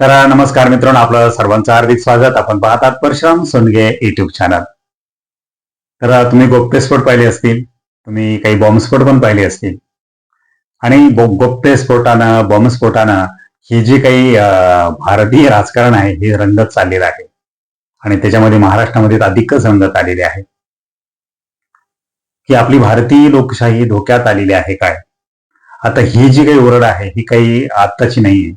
तर नमस्कार मित्रांनो आपलं सर्वांचं हार्दिक स्वागत. आपण पाहतात परशुराम सोनगे युट्यूब चॅनल तर तुम्ही गोप्यस्फोट पाहिले असतील तुम्ही काही बॉम्बस्फोट पण पाहिले असतील. आणि गोप्यस्फोटानं बॉम्बस्फोटानं हे जे काही भारतीय राजकारण आहे हे रंगत चाललेलं आहे. आणि त्याच्यामध्ये महाराष्ट्रामध्ये तर अधिकच रंगत आलेली आहे. की आपली भारतीय लोकशाही धोक्यात आलेली आहे काय? आता ही जी काही ओरड आहे ही काही आत्ताची नाहीये.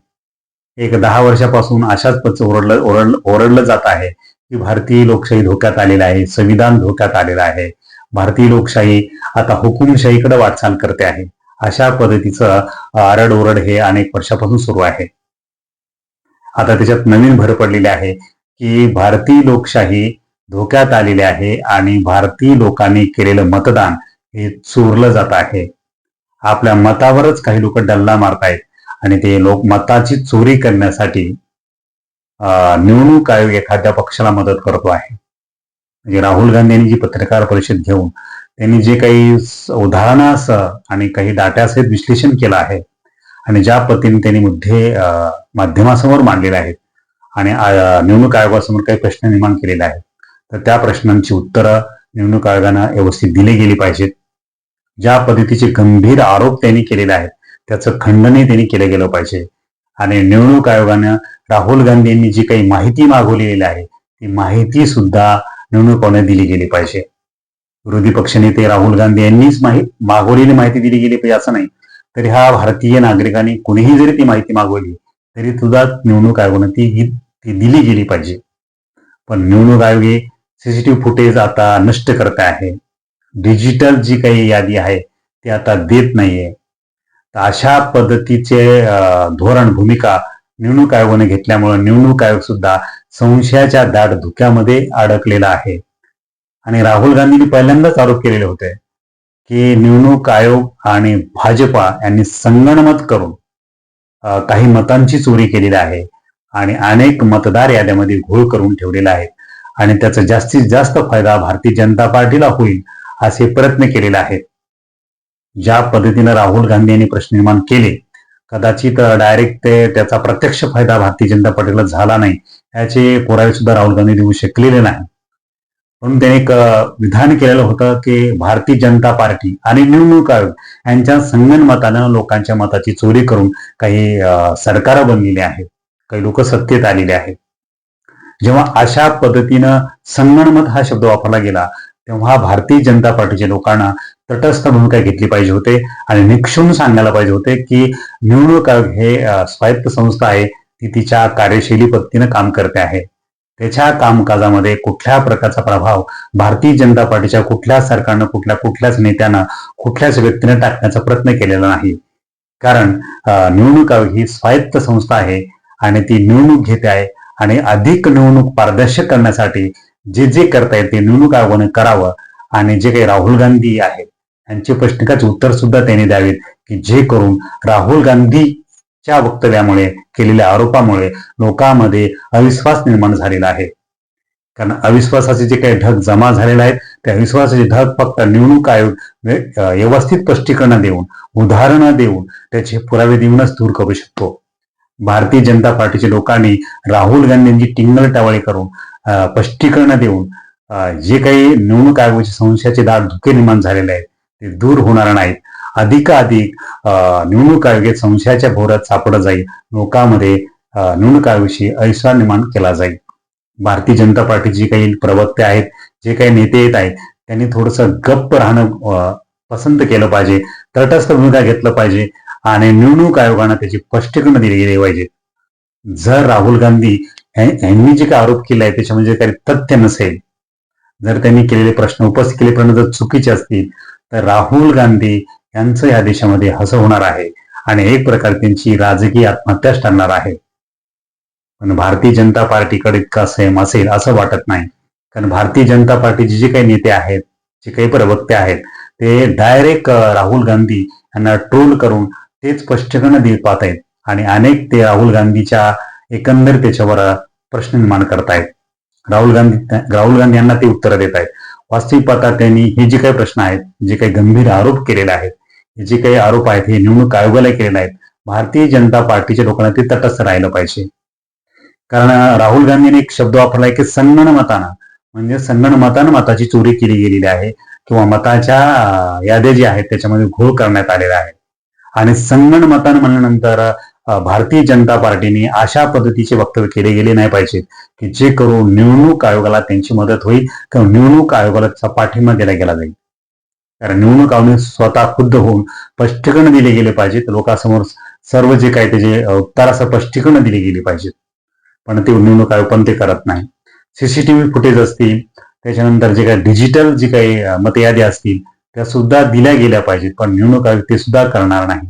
एक दहा वर्षापासून अशाच पच ओरडलं ओरडलं ओरडलं जात आहे की भारतीय लोकशाही धोक्यात आलेला आहे संविधान धोक्यात आलेलं आहे. भारतीय लोकशाही आता हुकुमशाहीकडे वाटचाल करते आहे. अशा पद्धतीचं आरड हे अनेक वर्षापासून सुरू आहे. आता त्याच्यात नवीन भर पडलेली आहे की भारतीय लोकशाही धोक्यात आलेली आहे आणि भारतीय लोकांनी केलेलं मतदान हे चोरलं जात आहे. आपल्या मतावरच काही लोक डल्ला मारतायत. आणि ते लोक मताची चोरी करण्यासाठी निवडणूक आयोग एखाद्या पक्षाला मदत करतो आहे. म्हणजे राहुल गांधी यांनी जी पत्रकार परिषद घेऊन त्यांनी जे काही स- उदाहरणासह आणि काही डाट्यासहित विश्लेषण केलं आहे आणि ज्या पद्धतीने त्यांनी मुद्दे माध्यमासमोर मांडलेले आहेत आणि निवडणूक आयोगासमोर काही प्रश्न निर्माण केलेले आहेत तर त्या प्रश्नांची उत्तरं निवडणूक आयोगानं व्यवस्थित दिली गेली पाहिजेत. ज्या पद्धतीचे गंभीर आरोप त्यांनी केलेले आहेत त्याचं खंडनही त्यांनी केलं गेलं पाहिजे. आणि निवडणूक आयोगानं राहुल गांधी यांनी जी काही माहिती मागवलेली आहे ती माहिती सुद्धा निवडणूक आयोगाने दिली गेली पाहिजे. विरोधी पक्षनेते राहुल गांधी यांनीच माहिती मागवलेली माहिती दिली गेली पाहिजे असं नाही. तरी हा भारतीय नागरिकांनी कुणीही जरी ती माहिती मागवली तरी सुद्धा निवडणूक आयोगाने ती ती दिली गेली पाहिजे. पण निवडणूक आयोग हे सीसीटीव्ही फुटेज आता नष्ट करत आहे डिजिटल जी काही यादी आहे ती आता देत नाहीये. अशा पद्धतीचे धोरण भूमिका निवडणूक आयोगाने घेतल्यामुळे निवडणूक आयोग सुद्धा संशयाच्या दाट धुक्यामध्ये अडकलेला आहे. आणि राहुल गांधींनी पहिल्यांदाच आरोप केलेले होते की निवडणूक आयोग आणि भाजपा यांनी संगणमत करून काही मतांची चोरी केलेली आहे आणि अनेक मतदार याद्यामध्ये घोळ करून ठेवलेला आहे आणि त्याचा जास्तीत जास्त फायदा भारतीय जनता पार्टीला होईल असे प्रयत्न केलेले आहेत. ज्या पद्धतीनं राहुल गांधी यांनी प्रश्न निर्माण केले कदाचित डायरेक्ट ते त्याचा प्रत्यक्ष फायदा भारतीय जनता पार्टीला झाला नाही याचे पुरावे सुद्धा राहुल गांधी देऊ शकलेले नाही. म्हणून त्याने एक विधान केलेलं होतं की भारतीय जनता पार्टी आणि निवडणूक आयोग यांच्या संगणमतानं लोकांच्या मताची चोरी करून काही अं, बनलेली आहेत काही लोक सत्तेत आलेले आहेत. जेव्हा अशा पद्धतीनं संगणमत हा शब्द वापरला गेला तेव्हा भारतीय जनता पार्टीच्या लोकांना तटस्थ भूमिका घेतली पाहिजे होते आणि निक्षून सांगायला पाहिजे होते की निवडणूक आयोग हे स्वायत्त संस्था आहे ती तिच्या कार्यशैली पद्धतीनं काम करते आहे. त्याच्या कामकाजामध्ये कुठल्या प्रकारचा प्रभाव भारतीय जनता पार्टीच्या कुठल्याच सरकारनं कुठल्या कुठल्याच नेत्यानं कुठल्याच व्यक्तीनं टाकण्याचा प्रयत्न केलेला नाही. कारण निवडणूक आयोग ही स्वायत्त संस्था आहे आणि ती निवडणूक घेते आहे आणि अधिक निवडणूक पारदर्शक करण्यासाठी जे जे करता येते ते निवडणूक आयोगाने करावं आणि जे काही राहुल गांधी आहेत त्यांचे प्रश्निकाचे उत्तर सुद्धा त्यांनी द्यावेत की जे करून राहुल गांधीच्या वक्तव्यामुळे केलेल्या आरोपामुळे लोकांमध्ये अविश्वास निर्माण झालेला आहे. कारण अविश्वासाचे जे काही ढग जमा झालेले आहेत ते अविश्वासाचे ढग फक्त निवडणूक आयोग व्यवस्थित स्पष्टीकरण देऊन उदाहरणं देऊन त्याचे पुरावे देऊनच दूर करू शकतो. भारतीय जनता पार्टीच्या लोकांनी राहुल गांधींची टिंगल टावळी करून स्पष्टीकरण देऊन जे काही निवडणूक आयोगाचे संशयाचे दाट धुके निर्माण झालेले आहेत ते दूर होणार नाहीत. अधिकाधिक अं, निवडणूक आयोग संशयाच्या भोवऱ्यात सापडत जाईल. लोकांमध्ये निवडणूक आयोगाशी अविश्वास निर्माण केला जाईल. भारतीय जनता पार्टीचे जे काही प्रवक्ते आहेत जे काही नेते येत आहेत त्यांनी थोडंसं गप्प राहणं अं, पसंत केलं पाहिजे तटस्थ भूमिका घेतलं पाहिजे आणि निवडणूक आयोगानं त्याची स्पष्टीकरण दिली गेली पाहिजे जर राहुल गांधी यांनी जे काही आरोप केला आहे त्याच्यामध्ये काही तथ्य नसेल जर त्यांनी केलेले प्रश्न उपस्थित केले प्रश्न जर चुकीचे असतील तर राहुल गांधी यांचं या देशामध्ये हसं होणार आहे आणि एक प्रकारे त्यांची राजकीय आत्महत्याच ठरणार आहे. पण भारतीय जनता पार्टीकडे इतका संयम असेल असं वाटत नाही. कारण भारतीय जनता पार्टीचे जे काही नेते आहेत जे काही प्रवक्ते आहेत ते डायरेक्ट राहुल गांधी यांना ट्रोल करून तेच स्पष्टीकरण देत पाहत आहेत. आणि अनेक ते राहुल गांधीच्या एकंदर त्याच्यावर प्रश्न निर्माण करतायत. राहुल गांधी राहुल गांधी यांना ते उत्तर देत आहेत वास्तविक पाहता त्यांनी हे जे काही प्रश्न आहेत जे काही गंभीर आरोप केलेले आहेत हे जे काही आरोप आहेत हे निवडणूक आयोगाला केलेले आहेत भारतीय जनता पार्टीच्या लोकांना ते तटस्थ राहिलं पाहिजे. कारण राहुल गांधीने एक शब्द वापरलाय की संगण मताना. म्हणजे संगण मतानं मताची चोरी केली गेलेली आहे किंवा मताच्या याद्या ज्या आहेत त्याच्यामध्ये घोळ करण्यात आलेला आहे. आणि संगण मतानं म्हणल्यानंतर भारतीय जनता पार्टीने अशा पद्धतीचे वक्तव्य केले गेले नाही पाहिजेत की जे करून निवडणूक आयोगाला त्यांची मदत होईल किंवा निवडणूक आयोगाला पाठिंबा दिला गेला जाईल. कारण निवडणूक आयोगाने स्वतः खुद्द होऊन स्पष्टीकरण दिले गेले पाहिजेत लोकांसमोर सर्व जे काही त्याचे उत्तर स्पष्टीकरण दिले गेले पाहिजेत पण ते निवडणूक आयोग पण ते करत नाही. सीसीटीव्ही फुटेज असतील त्याच्यानंतर जे काही डिजिटल जे काही मतयादी असतील त्या सुद्धा दिल्या गेल्या पाहिजेत. पण निवडणूक आयोग ते सुद्धा करणार नाही.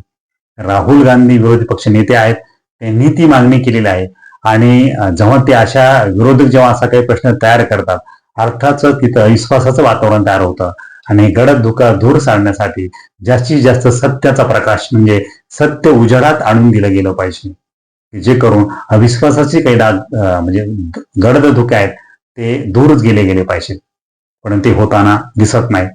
राहुल गांधी विरोधी पक्ष नेते आहेत त्यांनी ती मागणी केलेली आहे. आणि जेव्हा ते अशा विरोधक जेव्हा असा काही प्रश्न तयार करतात अर्थाच तिथं विश्वासाचं वातावरण तयार होतं. आणि गडद धुका दूर सारण्यासाठी जास्तीत जास्त सत्याचा प्रकाश म्हणजे सत्य उजेडात आणून दिलं गेलं पाहिजे. जे करून अविश्वासाचे काही डाग म्हणजे गडद धुके आहेत ते दूरच गेले गेले पाहिजेत. पण ते होताना दिसत नाही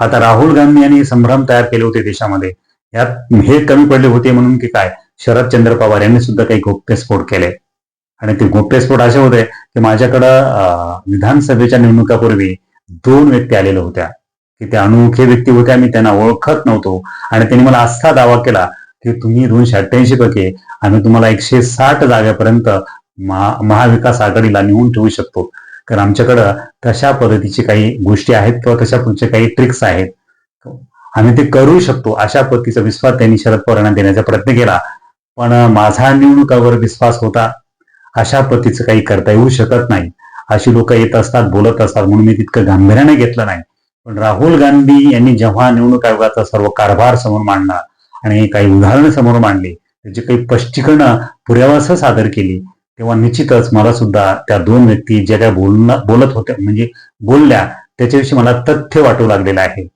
आता राहुल गांधी यांनी संभ्रम तयार केले होते देशामध्ये. यात हे कमी पडले होते म्हणून की काय? शरदचंद्र पवार यांनी सुद्धा काही गोप्यस्फोट केले. आणि ते गोप्यस्फोट असे होते की माझ्याकडं विधानसभेच्या निवडणुकापूर्वी दोन व्यक्ती आलेल्या होत्या. की त्या अनोखे व्यक्ती होत्या मी त्यांना ओळखत नव्हतो. आणि त्यांनी मला असा दावा केला की तुम्ही दोनशे अठ्ठ्याऐंशी पैकी आम्ही तुम्हाला एकशे साठ जागेपर्यंत महा महाविकास आघाडीला नेऊन ठेवू शकतो. कारण आमच्याकडं तशा पद्धतीची काही गोष्टी आहेत किंवा तशा पुढचे काही ट्रिक्स आहेत. आम्ही ते करू शकतो. अशा पद्धतीचा विश्वास त्यांनी शरद पवारांना देण्याचा प्रयत्न केला. पण माझा निवडणुकावर विश्वास होता. अशा पद्धतीचं काही करता येऊ शकत नाही. अशी लोक येत असतात बोलत असतात म्हणून मी तितकं गांभीर्याने घेतलं नाही. पण राहुल गांधी यांनी जेव्हा निवडणूक आयोगाचा सर्व कारभार समोर मांडला आणि काही उदाहरणं समोर मांडली त्याची काही स्पष्टीकरणं पुराव्यासह सादर केली तेव्हा निश्चितच मला सुद्धा त्या दोन व्यक्ती ज्या काय बोलणं बोलत होत्या म्हणजे बोलल्या त्याच्याविषयी मला तथ्य वाटू लागलेलं आहे.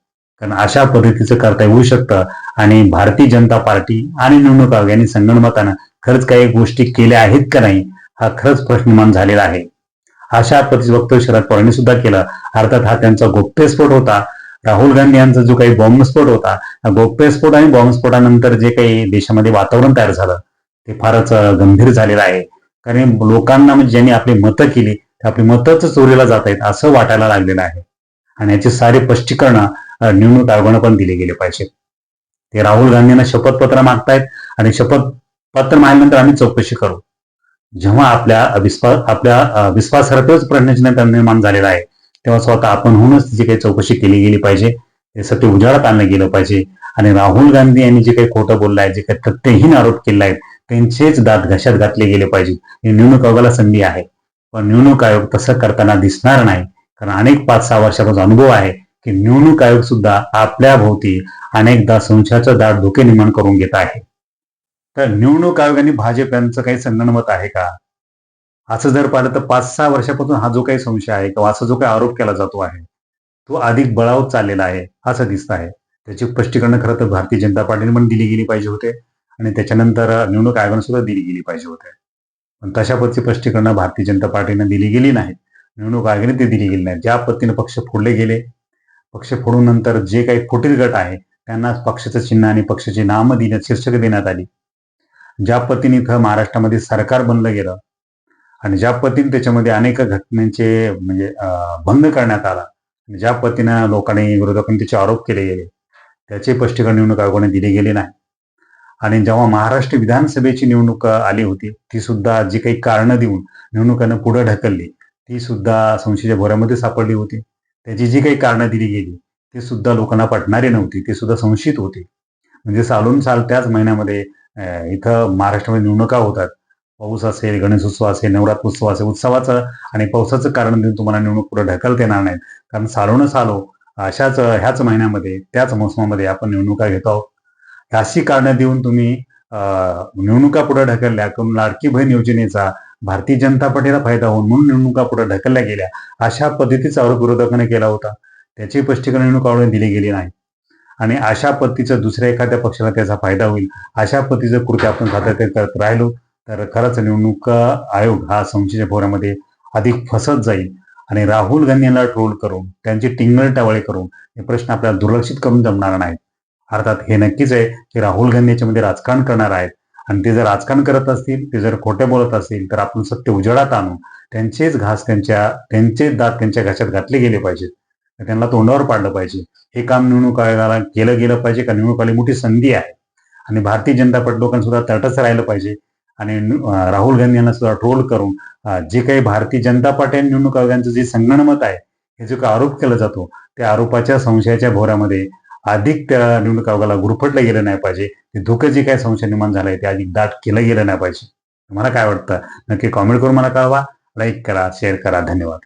कारण अशा पद्धतीचं करता येऊ शकतं. आणि भारतीय जनता पार्टी आणि निवडणूक आयोग यांनी संगणमतानं खरंच काही गोष्टी केल्या आहेत का नाही हा खरंच प्रश्न निर्माण झालेला आहे. अशा पद्धतीचं वक्तव्य शरद पवारांनी सुद्धा केलं. अर्थात हा त्यांचा गोप्यस्फोट होता. राहुल गांधी यांचा जो काही बॉम्बस्फोट होता गोप्यस्फोट आणि बॉम्बस्फोटानंतर जे काही देशामध्ये वातावरण तयार झालं ते फारच गंभीर झालेलं आहे. कारण लोकांना म्हणजे ज्यांनी आपली मतं केली ते आपली मतच चोरीला जात आहेत असं वाटायला लागलेलं आहे. आणि याची सारी स्पष्टीकरणं निवडणूक आयोगानं पण दिले गेले पाहिजे ते राहुल गांधींना शपथपत्र मागतायत आणि शपथपत्र मागल्यानंतर आम्ही चौकशी करू. जेव्हा आपल्या विश्वास आपल्या अं, प्रश्नचिन्ह निर्माण झालेला आहे तेव्हा स्वतः आपण होऊनच जी काही चौकशी केली गेली पाहिजे. हे सत्य उजाडात आणलं गेलं पाहिजे. आणि राहुल गांधी यांनी जे काही खोटं बोललं आहे जे काही तथ्यहीन आरोप केले आहेत त्यांचेच दात घशात घातले गेले पाहिजे. हे निवडणूक आयोगाला संधी आहे. पण निवडणूक आयोग तसं करताना दिसणार नाही. कारण अनेक पाच सहा वर्षापासून अनुभव आहे. की निवडणूक आयोग सुद्धा आपल्या भोवती अनेकदा संशयाचं दाट धोके निर्माण करून घेत आहे. तर निवडणूक आयोग आणि भाजप यांचं काही संगणमत आहे का? असं जर पाहिलं तर पाच सहा वर्षापासून हा जो काही संशय आहे किंवा असा जो काही आरोप केला जातो आहे तो अधिक बळावत चाललेला आहे असं दिसत आहे. त्याची स्पष्टीकरण खरं तर भारतीय जनता पार्टीने पण दिली गेली पाहिजे होते आणि त्याच्यानंतर निवडणूक आयोगाने सुद्धा दिली गेली पाहिजे होते. पण तशा पद्धती स्पष्टीकरण भारतीय जनता पार्टीने दिली गेली नाहीत. निवडणूक आयोगाने ते दिली गेली नाही ज्या पद्धतीने पक्ष फोडले गेले पक्ष फोडून नंतर जे काही फुटीर गट आहे त्यांना पक्षाचं चिन्ह आणि पक्षाचे नाम देण्यात शीर्षक देण्यात आली. ज्या पद्धतीने इथं महाराष्ट्रामध्ये सरकार बनलं गेलं आणि ज्या पद्धतीने त्याच्यामध्ये अनेक घटनांचे म्हणजे अं, भंग करण्यात आला आणि ज्या पद्धतीनं लोकांनी विरोधकांनी त्याचे आरोप केले गेले त्याचे स्पष्टीकरण निवडणूक आयोगाने दिले गेले नाही. आणि जेव्हा महाराष्ट्र विधानसभेची निवडणूक आली होती ती सुद्धा जी काही कारणं देऊन निवडणुकांना पुढे ढकलली ती सुद्धा संशयाच्या भोऱ्यामध्ये सापडली होती. त्याची जी काही कारणं दिली गेली ती सुद्धा लोकांना पटणारी नव्हती ती सुद्धा संशयित होते. म्हणजे सालून साल त्याच महिन्यामध्ये इथं महाराष्ट्रामध्ये निवडणुका होतात. पाऊस असेल गणेशोत्सव असेल नवरात्र उत्सव असेल उत्सवाचं आणि पावसाचं कारण देऊन तुम्हाला निवडणूक पुढे ढकलता येणार नाहीत. कारण सालोनं सालो हो, अशाच ह्याच महिन्यामध्ये त्याच मोसमामध्ये आपण निवडणुका घेतो आहोत. अशी कारणं देऊन तुम्ही अं, निवडणुका पुढे ढकलल्या किंवा लाडकी बहीण योजनेचा भारतीय जनता पार्टीला फायदा होऊन म्हणून निवडणुका पुढे ढकलल्या गेल्या. अशा पद्धतीचा आरोप विरोधकाने केला होता. त्याची स्पष्टीकरण निवडणूक आयोगाने दिली गेली नाही. आणि अशा पद्धतीचं दुसऱ्या एखाद्या पक्षाला त्याचा फायदा होईल. अशा पद्धतीचं कृत्य आपण सातत्य करत राहिलो तर खरंच निवडणूक आयोग हा संशयाच्या भोऱ्यामध्ये अधिक फसत जाईल. आणि राहुल गांधी यांना ट्रोल करून त्यांची टिंगल टावळे करून हे प्रश्न आपल्याला दुर्लक्षित करून जमणार नाहीत. अर्थात हे नक्कीच आहे की राहुल गांधी याच्यामध्ये राजकारण करणार आहेत. आणि ते जर राजकारण करत असतील ते जर खोटे बोलत असतील तर आपण सत्य उजेडात आणू. त्यांचेच घास त्यांच्या त्यांचेच दात त्यांच्या घशात घातले गेले पाहिजेत. त्यांना तोंडावर पाडलं पाहिजे. हे काम निवडणूक आयोगाला केलं गेलं पाहिजे का निवडणूक आली मोठी संधी आहे? आणि भारतीय जनता पार्टी लोकांसुद्धा तटस्थ राहिलं पाहिजे. आणि राहुल गांधी यांना सुद्धा ट्रोल करून जे काही भारतीय जनता पार्टी आणि निवडणूक आयोगांचं जे संगणमत आहे हे जो काही आरोप केला जातो त्या आरोपाच्या संशयाच्या भोऱ्यामध्ये अधिक त्या निवडणूक आयोगाला गुरफटलं गेलं नाही पाहिजे. ते धोकं जे काही संशय निर्माण झालंय ते अधिक दाट केलं गेलं नाही पाहिजे. तुम्हाला काय वाटतं? नक्की कॉमेंट करून मला कळवा. लाईक करा शेअर करा. धन्यवाद.